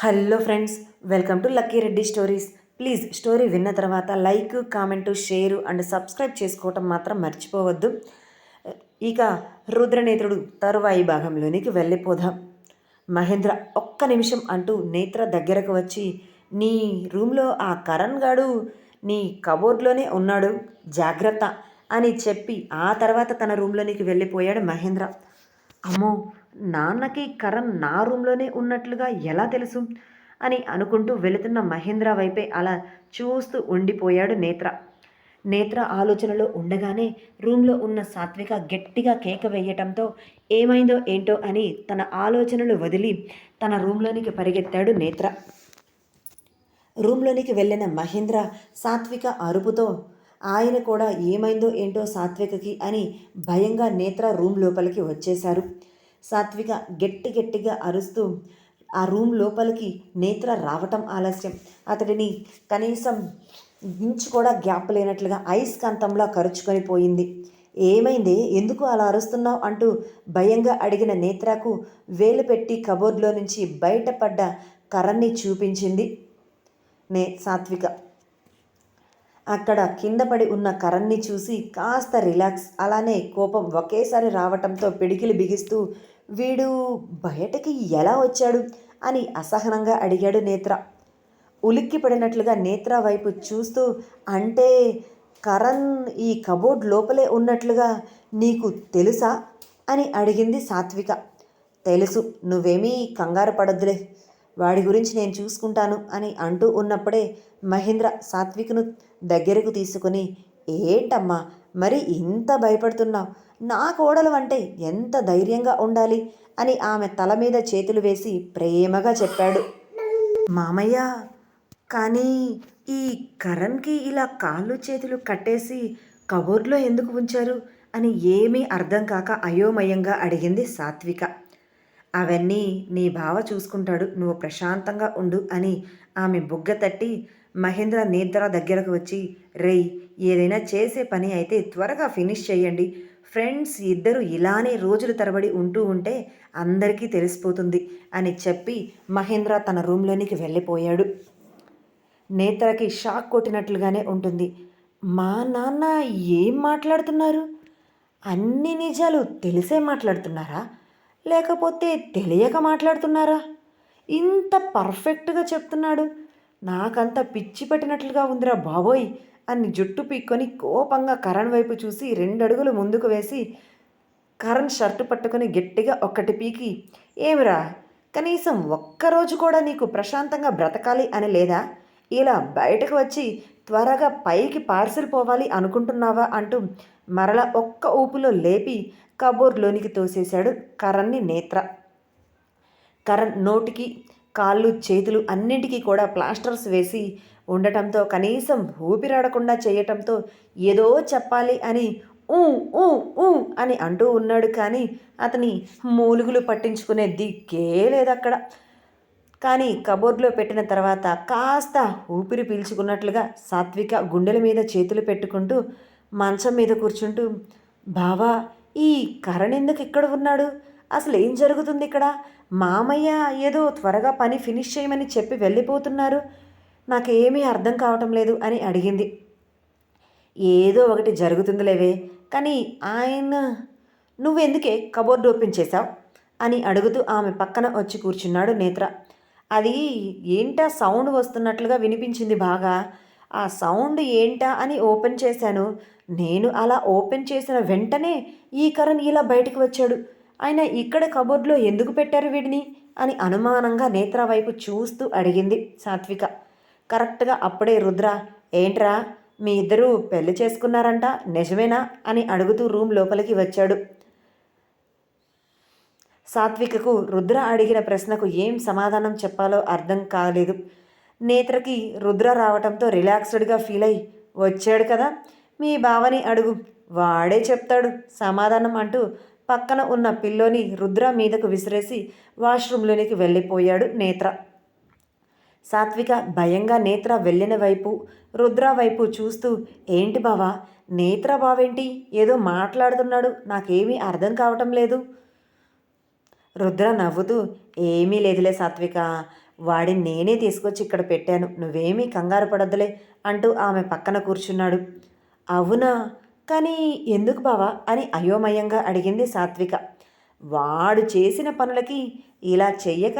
Hello friends welcome to lucky Reddy stories. Please story విన్న తర్వాత like comment share and subscribe చేసుకోవటం మాత్రం మర్చిపోవద్దు. ఇక రుద్రనేత్రుడు తరువాయి భాగంలోనికి వెళ్ళిపోదాం. మహేంద్ర ఒక్క నిమిషం అంటూ నేత్ర దగ్గరకు వచ్చి నీ రూమ్లో ఆ కరణ్ గాడు నీ కబోర్డ్లోనే ఉన్నాడు జాగ్రత్త అని చెప్పి ఆ తర్వాత తన రూమ్లోనికి వెళ్ళిపోయాడు మహేంద్ర. అమ్మో నాన్నకి కరణ్ నా రూమ్లోనే ఉన్నట్లుగా ఎలా తెలుసు? అని అనుకుంటూ వెళుతున్న మహేంద్ర వైపే అలా చూస్తూ ఉండిపోయాడు నేత్ర. నేత్ర ఆలోచనలో ఉండగానే రూమ్లో ఉన్న సాత్విక గట్టిగా కేక వేయటంతో ఏమైందో ఏంటో అని తన ఆలోచనలు వదిలి తన రూమ్లోనికి పరిగెత్తాడు నేత్ర. రూమ్లోనికి వెళ్ళిన మహేంద్ర సాత్విక అరుపుతో ఆయన కూడా ఏమైందో ఏంటో సాత్వికకి అని భయంగా నేత్ర రూమ్ లోపలికి వచ్చేశారు. సాత్విక గట్టి గట్టిగా అరుస్తూ ఆ రూమ్ లోపలికి నేత్ర రావటం ఆలస్యం. అతడిని కనీసం ఇంచు కూడా గ్యాప్ లేనట్లుగా ఐస్ కాంతంలో కరుచుకొని పోయింది. ఏమైంది? ఎందుకు అలా అరుస్తున్నావు? అంటూ భయంగా అడిగిన నేత్రకు వేలు పెట్టి కబోర్డ్లో నుంచి బయటపడ్డ కరణ్ని చూపించింది నే సాత్విక. అక్కడ కింద పడి ఉన్న కరణ్ని చూసి కాస్త రిలాక్స్. అలానే కోపం ఒకేసారి రావటంతో పిడికిలు బిగిస్తూ వీడు బయటకి ఎలా వచ్చాడు? అని అసహనంగా అడిగాడు నేత్ర. ఉలిక్కి పడినట్లుగా నేత్ర వైపు చూస్తూ అంటే కరణ్ ఈ కబోర్డ్ లోపలే ఉన్నట్లుగా నీకు తెలుసా? అని అడిగింది సాత్విక. తెలుసు. నువ్వేమీ కంగారు పడద్దులే. వాడి గురించి నేను చూసుకుంటాను అని అంటూ ఉన్నప్పుడే మహేంద్ర సాత్వికను దగ్గరకు తీసుకుని ఏంటమ్మా మరి ఇంత భయపడుతున్నావు? నా కోడలు అంటే ఎంత ధైర్యంగా ఉండాలి? అని ఆమె తల మీద చేతులు వేసి ప్రేమగా చెప్పాడు. మామయ్య కానీ ఈ కరణ్కి ఇలా కాళ్ళు చేతులు కట్టేసి కబోర్డ్లో ఎందుకు ఉంచారు? అని ఏమీ అర్థం కాక అయోమయంగా అడిగింది సాత్విక. అవన్నీ నీ బావ చూసుకుంటాడు నువ్వు ప్రశాంతంగా ఉండు అని ఆమె బుగ్గ తట్టి మహేంద్ర నేత్ర దగ్గరకు వచ్చి రేయ్ ఏదైనా చేసే పని అయితే త్వరగా ఫినిష్ చేయండి ఫ్రెండ్స్ ఇద్దరు ఇలానే రోజులు తరబడి ఉంటూ ఉంటే అందరికీ తెలిసిపోతుంది అని చెప్పి మహేంద్ర తన రూమ్లోనికి వెళ్ళిపోయాడు. నేత్రకి షాక్ కొట్టినట్లుగానే ఉంటుంది. మా నాన్న ఏం మాట్లాడుతున్నారు? అన్ని నిజాలు తెలిసే మాట్లాడుతున్నారా? లేకపోతే తెలియక మాట్లాడుతున్నారా? ఇంత పర్ఫెక్ట్గా చెప్తున్నాడు. నాకంత పిచ్చి పట్టినట్లుగా ఉందిరా బాబోయ్ అని జుట్టు పీక్కొని కోపంగా కరణ్ వైపు చూసి రెండు అడుగులు ముందుకు వేసి కరణ్ షర్టు పట్టుకొని గట్టిగా ఒక్కటి పీకి ఏమిరా కనీసం ఒక్కరోజు కూడా నీకు ప్రశాంతంగా బ్రతకాలి అని లేదా? ఇలా బయటకు వచ్చి త్వరగా పైకి పార్సిల్ పోవాలి అనుకుంటున్నావా? అంటూ మరల ఒక్క ఊపులో లేపి కబోర్డ్లోనికి తోసేశాడు కరణ్ని నేత్ర. కరణ్ నోటికి కాళ్ళు చేతులు అన్నింటికీ కూడా ప్లాస్టర్స్ వేసి ఉండటంతో కనీసం ఊపిరాడకుండా చేయటంతో ఏదో చెప్పాలి అని ఊ ఊ ఊ అని అంటూ ఉన్నాడు కానీ అతని మూలుగులు పట్టించుకునే దిక్కే లేదు అక్కడ కానీ కబోర్డ్లో పెట్టిన తర్వాత కాస్త ఊపిరి పీల్చుకున్నట్లుగా సాత్విక గుండెల మీద చేతులు పెట్టుకుంటూ మంచం మీద కూర్చుంటూ బావా ఈ కరణ్ ఎందుకు ఇక్కడ ఉన్నాడు? అసలు ఏం జరుగుతుంది ఇక్కడ? మామయ్య ఏదో త్వరగా పని ఫినిష్ చేయమని చెప్పి వెళ్ళిపోతున్నారు. నాకేమీ అర్థం కావటం లేదు అని అడిగింది. ఏదో ఒకటి జరుగుతుందిలేవే కానీ ఆయన నువ్వెందుకే కబోర్డ్ ఓపెన్ చేశావు? అని అడుగుతూ ఆమె పక్కన వచ్చి కూర్చున్నాడు నేత్ర. అది ఏంటా సౌండ్ వస్తున్నట్లుగా వినిపించింది బాగా? ఆ సౌండ్ ఏంటా అని ఓపెన్ చేశాను. నేను అలా ఓపెన్ చేసిన వెంటనే ఈ కరణ్ ఇలా బయటకు వచ్చాడు. ఆయన ఇక్కడ కబోర్డ్లో ఎందుకు పెట్టారు వీడిని? అని అనుమానంగా నేత్ర వైపు చూస్తూ అడిగింది సాత్విక. కరెక్ట్గా అప్పుడే రుద్ర ఏంట్రా మీ ఇద్దరూ పెళ్ళి చేసుకున్నారంట నిజమేనా? అని అడుగుతూ రూమ్ లోపలికి వచ్చాడు. సాత్వికకు రుద్ర అడిగిన ప్రశ్నకు ఏం సమాధానం చెప్పాలో అర్థం కాలేదు. నేత్రకి రుద్ర రావటంతో రిలాక్స్డ్గా ఫీల్ అయి వచ్చాడు కదా మీ బావని అడుగు. వాడే చెప్తాడు. సమాధానం అంటూ పక్కన ఉన్న పిల్లోని రుద్ర మీదకు విసిరేసి వాష్రూమ్లోనికి వెళ్ళిపోయాడు నేత్ర. సాత్విక భయంగా నేత్ర వెళ్ళిన వైపు రుద్ర వైపు చూస్తూ ఏంటి బావా నేత్ర బావేంటి? ఏదో మాట్లాడుతున్నాడు. నాకేమీ అర్థం కావటం లేదు. రుద్ర నవ్వుతూ ఏమీ లేదులే సాత్విక. వాడిని నేనే తీసుకొచ్చి ఇక్కడ పెట్టాను. నువ్వేమీ కంగారు పడద్దులే అంటూ ఆమె పక్కన కూర్చున్నాడు. అవునా? కానీ ఎందుకు బావా అని అయోమయంగా అడిగింది సాత్విక. వాడు చేసిన పనులకి ఇలా చెయ్యక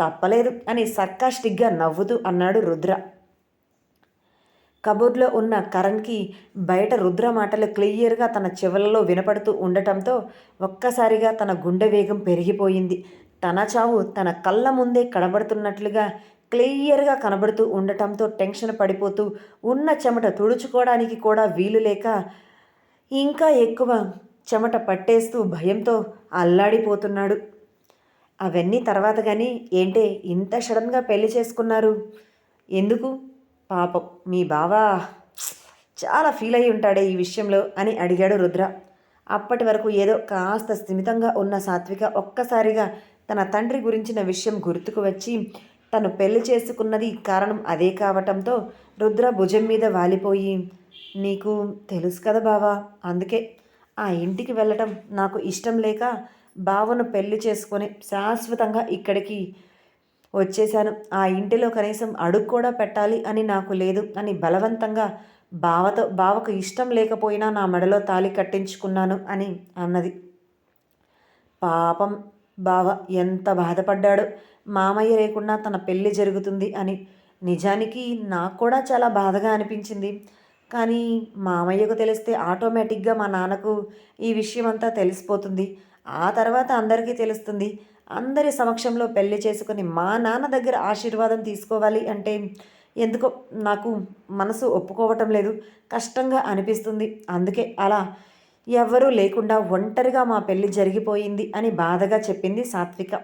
తప్పలేదు అని సర్కాస్టిక్గా నవ్వుతూ అన్నాడు రుద్ర. కబోర్డ్లో ఉన్న కరణ్కి బయట రుద్ర మాటలు క్లియర్గా తన చెవులలో వినపడుతూ ఉండటంతో ఒక్కసారిగా తన గుండె వేగం పెరిగిపోయింది. తన చావు తన కళ్ళ ముందే కనబడుతున్నట్లుగా క్లియర్గా కనబడుతూ ఉండటంతో టెన్షన్ పడిపోతూ ఉన్న చెమట తుడుచుకోవడానికి కూడా వీలు లేక ఇంకా ఎక్కువ చెమట పట్టేస్తూ భయంతో అల్లాడిపోతున్నాడు. అవన్నీ తర్వాత కానీ ఏంటే ఇంత సడన్గా పెళ్ళి చేసుకున్నారు? ఎందుకు? పాపం మీ బావా చాలా ఫీల్ అయి ఉంటాడే ఈ విషయంలో అని అడిగాడు రుద్ర. అప్పటి వరకు ఏదో కాస్త స్థిమితంగా ఉన్న సాత్విక ఒక్కసారిగా తన తండ్రి గురించిన విషయం గుర్తుకు వచ్చి తను పెళ్ళి చేసుకున్నది కారణం అదే కావటంతో రుద్ర భుజం మీద వాలిపోయి నీకు తెలుసు కదా బావా అందుకే ఆ ఇంటికి వెళ్ళటం నాకు ఇష్టం లేక బావను పెళ్ళి చేసుకొని శాశ్వతంగా ఇక్కడికి వచ్చేశాను. ఆ ఇంటిలో కనీసం అడుగు కూడా పెట్టాలి అని నాకు లేదు అని బలవంతంగా బావతో బావకు ఇష్టం లేకపోయినా నా మెడలో తాలి కట్టించుకున్నాను అని అన్నది. పాపం బావ ఎంత బాధపడ్డాడు? మామయ్య లేకుండా తన పెళ్ళి జరుగుతుంది అని. నిజానికి నాకు కూడా చాలా బాధగా అనిపించింది. కానీ మామయ్యకు తెలిస్తే ఆటోమేటిక్గా మా నాన్నకు ఈ విషయం అంతా తెలిసిపోతుంది. ఆ తర్వాత అందరికీ తెలుస్తుంది. అందరి సమక్షంలో పెళ్ళి చేసుకుని మా నాన్న దగ్గర ఆశీర్వాదం తీసుకోవాలి అంటే ఎందుకో నాకు మనసు ఒప్పుకోవటం లేదు. కష్టంగా అనిపిస్తుంది. అందుకే అలా ఎవ్వరూ లేకుండా ఒంటరిగా మా పెళ్ళి జరిగిపోయింది అని బాధగా చెప్పింది సాత్విక.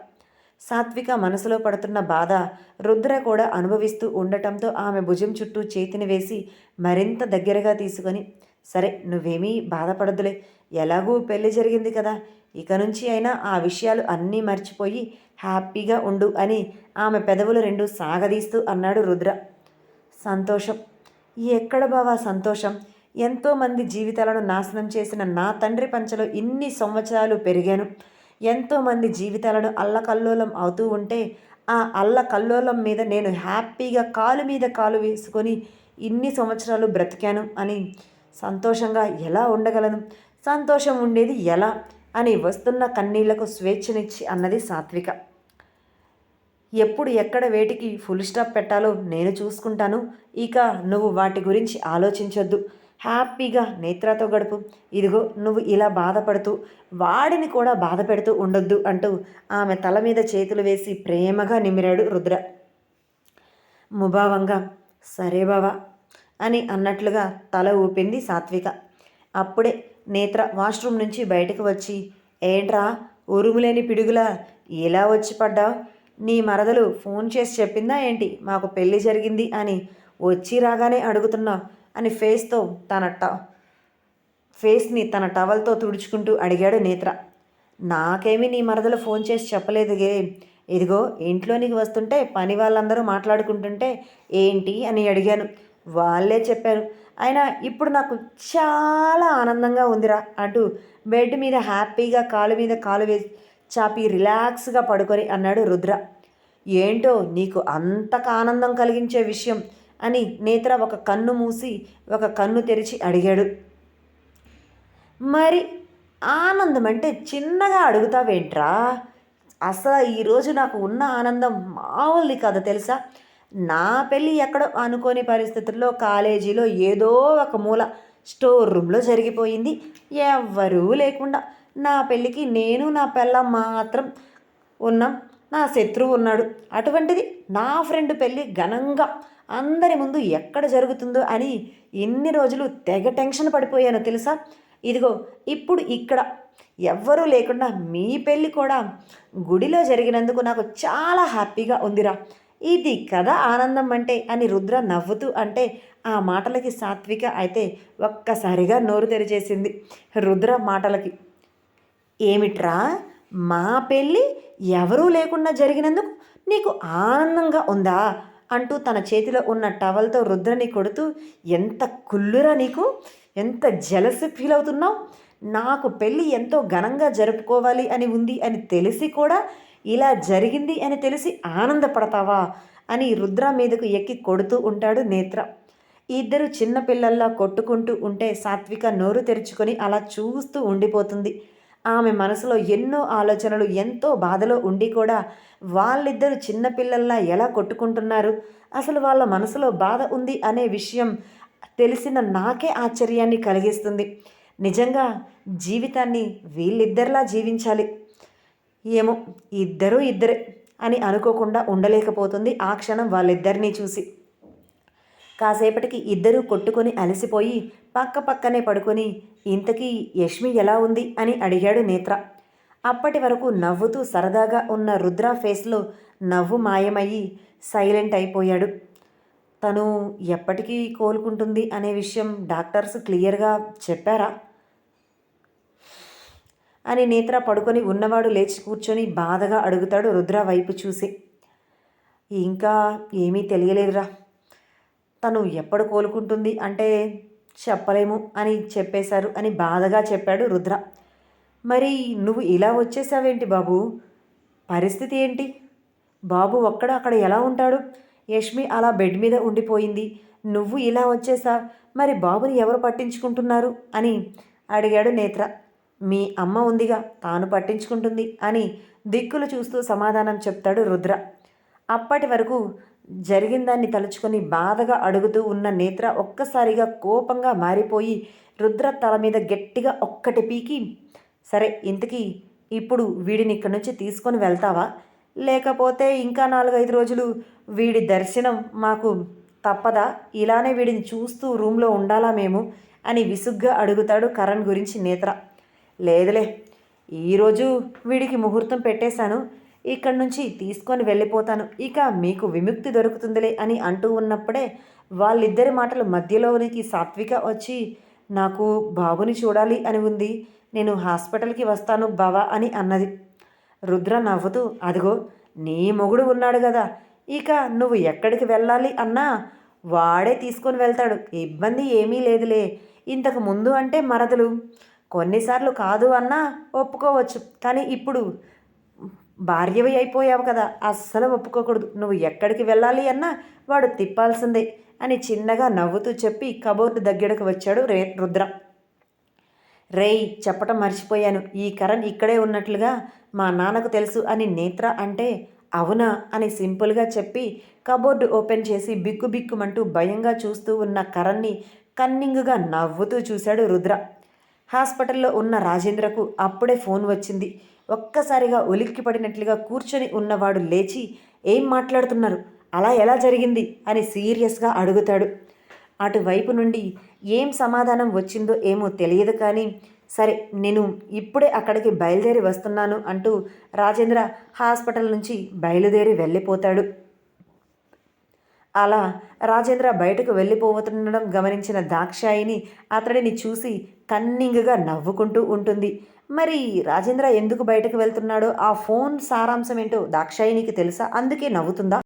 సాత్విక మనసులో పడుతున్న బాధ రుద్ర కూడా అనుభవిస్తూ ఉండటంతో ఆమె భుజం చుట్టూ చేతిని వేసి మరింత దగ్గరగా తీసుకొని సరే నువ్వేమీ బాధపడదులే. ఎలాగూ పెళ్ళి జరిగింది కదా. ఇక నుంచి అయినా ఆ విషయాలు అన్నీ మర్చిపోయి హ్యాపీగా ఉండు అని ఆమె పెదవులు రెండు సాగదీస్తూ అన్నాడు రుద్ర. సంతోషం. ఎక్కడ బావా సంతోషం? ఎంతోమంది జీవితాలను నాశనం చేసిన నా తండ్రి పంచలో ఇన్ని సంవత్సరాలు పెరిగాను. ఎంతోమంది జీవితాలను అల్లకల్లోలం అవుతూ ఉంటే ఆ అల్లకల్లోలం మీద నేను హ్యాపీగా కాలు మీద కాలు వేసుకొని ఇన్ని సంవత్సరాలు బ్రతికాను అని సంతోషంగా ఎలా ఉండగలను? సంతోషం ఉండేది ఎలా? అని వస్తున్న కన్నీళ్ళకు స్వేచ్ఛనిచ్చి అన్నది సాత్విక. ఎప్పుడు ఎక్కడ వేటికి ఫుల్ స్టాప్ పెట్టాలో నేను చూసుకుంటాను. ఇక నువ్వు వాటి గురించి ఆలోచించొద్దు. హ్యాపీగా నేత్రతో గడుపు. ఇదిగో నువ్వు ఇలా బాధపడుతూ వాడిని కూడా బాధ పెడుతూ ఉండొద్దు అంటూ ఆమె తల మీద చేతులు వేసి ప్రేమగా నిమిరాడు రుద్ర. ముభావంగా సరే బావా అని అన్నట్లుగా తల ఊపింది సాత్విక. అప్పుడే నేత్ర వాష్రూమ్ నుంచి బయటకు వచ్చి ఏంట్రా ఉరుములేని పిడుగులా ఎలా వచ్చి పడ్డావు? నీ మరదలు ఫోన్ చేసి చెప్పిందా ఏంటి? మాకు పెళ్ళి జరిగింది అని వచ్చి రాగానే అడుగుతున్నావు. అని ఫేస్తో తన ట ఫేస్ని తన టవల్తో తుడుచుకుంటూ అడిగాడు నేత్ర. నాకేమీ నీ మరదలు ఫోన్ చేసి చెప్పలేదుగే. ఇదిగో ఇంట్లోనికి వస్తుంటే పని వాళ్ళందరూ మాట్లాడుకుంటుంటే ఏంటి అని అడిగాను. వాళ్ళే చెప్పారు. అయినా ఇప్పుడు నాకు చాలా ఆనందంగా ఉందిరా అంటూ బెడ్ మీద హ్యాపీగా కాలు మీద కాలు వేసి చాపి రిలాక్స్గా పడుకొని అన్నాడు రుద్ర. ఏంటో నీకు అంతకు ఆనందం కలిగించే విషయం అని నేత్ర ఒక కన్ను మూసి ఒక కన్ను తెరిచి అడిగాడు. మరి ఆనందం అంటే చిన్నగా అడుగుతావేంట్రా? అసలు ఈరోజు నాకు ఉన్న ఆనందం మామూలుది కదా తెలుసా? నా పెళ్ళి ఎక్కడో అనుకోని పరిస్థితుల్లో కాలేజీలో ఏదో ఒక మూల స్టోర్ రూమ్లో జరిగిపోయింది. ఎవ్వరూ లేకుండా నా పెళ్ళికి నేను నా పెళ్ళం మాత్రం ఉన్నాం. నా శత్రువు ఉన్నాడు. అటువంటిది నా ఫ్రెండ్ పెళ్ళి ఘనంగా అందరి ముందు ఎక్కడ జరుగుతుందో అని ఎన్ని రోజులు తెగ టెన్షన్ పడిపోయాను తెలుసా? ఇదిగో ఇప్పుడు ఇక్కడ. ఎవ్వరూ లేకుండా మీ పెళ్ళి కూడా గుడిలో జరిగినందుకు నాకు చాలా హ్యాపీగా ఉందిరా. ఇది కదా ఆనందం అంటే అని రుద్ర నవ్వుతూ అంటే ఆ మాటలకి సాత్విక అయితే ఒక్కసారిగా నోరు తెరిచేసింది రుద్ర మాటలకి. ఏమిట్రా? మా పెళ్ళి ఎవరూ లేకుండా జరిగినందుకు నీకు ఆనందంగా ఉందా? అంటూ తన చేతిలో ఉన్న టవల్తో రుద్రని కొడుతూ ఎంత కుళ్ళురా నీకు? ఎంత జలస్ ఫీల్ అవుతున్నావు? నాకు పెళ్ళి ఎంతో ఘనంగా జరుపుకోవాలి అని ఉంది అని తెలిసి కూడా ఇలా జరిగింది అని తెలిసి ఆనందపడతావా? అని రుద్ర మీదకు ఎక్కి కొడుతూ ఉంటాడు నేత్ర. ఇద్దరు చిన్నపిల్లల్లా కొట్టుకుంటూ ఉంటే సాత్విక నోరు తెరుచుకొని అలా చూస్తూ ఉండిపోతుంది. ఆమె మనసులో ఎన్నో ఆలోచనలు ఎంతో బాధలో ఉండి కూడా వాళ్ళిద్దరు చిన్నపిల్లల్లా ఎలా కొట్టుకుంటున్నారు? అసలు వాళ్ళ మనసులో బాధ ఉంది అనే విషయం తెలిసిన నాకే ఆశ్చర్యాన్ని కలిగిస్తుంది. నిజంగా జీవితాన్ని వీళ్ళిద్దరిలా జీవించాలి. ఏమో ఇద్దరూ ఇద్దరే అని అనుకోకుండా ఉండలేకపోతుంది ఆ క్షణం వాళ్ళిద్దరినీ చూసి. కాసేపటికి ఇద్దరూ కొట్టుకొని అలసిపోయి పక్క పక్కనే పడుకొని ఇంతకీ యష్మి ఎలా ఉంది? అని అడిగాడు నేత్ర. అప్పటి వరకు నవ్వుతూ సరదాగా ఉన్న రుద్ర ఫేస్లో నవ్వు మాయమయ్యి సైలెంట్ అయిపోయాడు. తను ఎప్పటికీ కోలుకుంటుంది అనే విషయం డాక్టర్స్ క్లియర్గా చెప్పారా? అని నేత్ర పడుకొని ఉన్నవాడు లేచి కూర్చొని బాధగా అడుగుతాడు రుద్ర వైపు చూసి. ఇంకా ఏమీ తెలియలేదురా. తను ఎప్పుడు కోలుకుంటుంది అంటే చెప్పలేము అని చెప్పేశారు అని బాధగా చెప్పాడు రుద్ర. మరి నువ్వు ఇలా వచ్చేసావేంటి బాబు? పరిస్థితి ఏంటి? బాబు ఒక్కడ అక్కడ ఎలా ఉంటాడు? యష్మి అలా బెడ్ మీద ఉండిపోయింది. నువ్వు ఇలా వచ్చేసా? మరి బాబుని ఎవరు పట్టించుకుంటున్నారు? అని అడిగాడు నేత్ర. మీ అమ్మ ఉందిగా తాను పట్టించుకుంటుంది అని దిక్కులు చూస్తూ సమాధానం చెప్తాడు రుద్ర. అప్పటి వరకు జరిగిన దాన్ని తలుచుకొని బాధగా అడుగుతూ ఉన్న నేత్ర ఒక్కసారిగా కోపంగా మారిపోయి రుద్ర తల మీద గట్టిగా ఒక్కటి పీకి సరే ఇంతకీ ఇప్పుడు వీడిని ఇక్కడి నుంచి తీసుకొని వెళ్తావా? లేకపోతే ఇంకా నాలుగైదు రోజులు వీడి దర్శనం మాకు తప్పదా? ఇలానే వీడిని చూస్తూ రూమ్లో ఉండాలా మేము? అని విసుగ్గా అడుగుతాడు కరణ్ గురించి నేత్ర. లేదులే ఈరోజు వీడికి ముహూర్తం పెట్టేశాను. ఇక్కడి నుంచి తీసుకొని వెళ్ళిపోతాను. ఇక మీకు విముక్తి దొరుకుతుందిలే అని అంటూ ఉన్నప్పుడే వాళ్ళిద్దరి మాటలు మధ్యలోనికి సాత్విక వచ్చి నాకు బాబుని చూడాలి అని ఉంది. నేను హాస్పిటల్కి వస్తాను బావా అని అన్నది. రుద్ర నవ్వుతూ అదిగో నీ మొగుడు ఉన్నాడు కదా. ఇక నువ్వు ఎక్కడికి వెళ్ళాలి అన్నా వాడే తీసుకొని వెళ్తాడు. ఇబ్బంది ఏమీ లేదులే. ఇంతకు ముందు అంటే మరదలు. కొన్నిసార్లు కాదు అన్నా ఒప్పుకోవచ్చు. కానీ ఇప్పుడు భార్యవి అయిపోయావు కదా అస్సలు ఒప్పుకోకూడదు. నువ్వు ఎక్కడికి వెళ్ళాలి అన్నా వాడు తిప్పాల్సిందే అని చిన్నగా నవ్వుతూ చెప్పి కబోర్డు దగ్గరకు వచ్చాడు రే రుద్ర. రేయ్ చెప్పటం మర్చిపోయాను. ఈ కరణ్ ఇక్కడే ఉన్నట్లుగా మా నాన్నకు తెలుసు అని నేత్ర అంటే అవునా అని సింపుల్గా చెప్పి కబోర్డు ఓపెన్ చేసి బిక్కు బిక్కుమంటూ భయంగా చూస్తూ ఉన్న కరణ్ని కన్నింగ్గా నవ్వుతూ చూశాడు రుద్ర. హాస్పిటల్లో ఉన్న రాజేంద్రకు అప్పుడే ఫోన్ వచ్చింది. ఒక్కసారిగా ఉలిక్కిపడినట్లుగా కూర్చొని ఉన్నవాడు లేచి ఏం మాట్లాడుతున్నారు? అలా ఎలా జరిగింది? అని సీరియస్గా అడుగుతాడు. అటువైపు నుండి ఏం సమాధానం వచ్చిందో ఏమో తెలియదు కానీ సరే నేను ఇప్పుడే అక్కడికి బయలుదేరి వస్తున్నాను అంటూ రాజేంద్ర హాస్పిటల్ నుంచి బయలుదేరి వెళ్ళిపోతాడు. అలా రాజేంద్ర బయటకు వెళ్ళిపోతుండడం గమనించిన దాక్షాయిని అతడిని చూసి కన్నింగ్గా నవ్వుకుంటూ ఉంటుంది. మరి రాజేంద్ర ఎందుకు బయటకు వెళ్తున్నాడో ఆ ఫోన్ సారాంశం ఏంటో దాక్షాయినికి తెలుసా? అందుకే నవ్వుతుందా?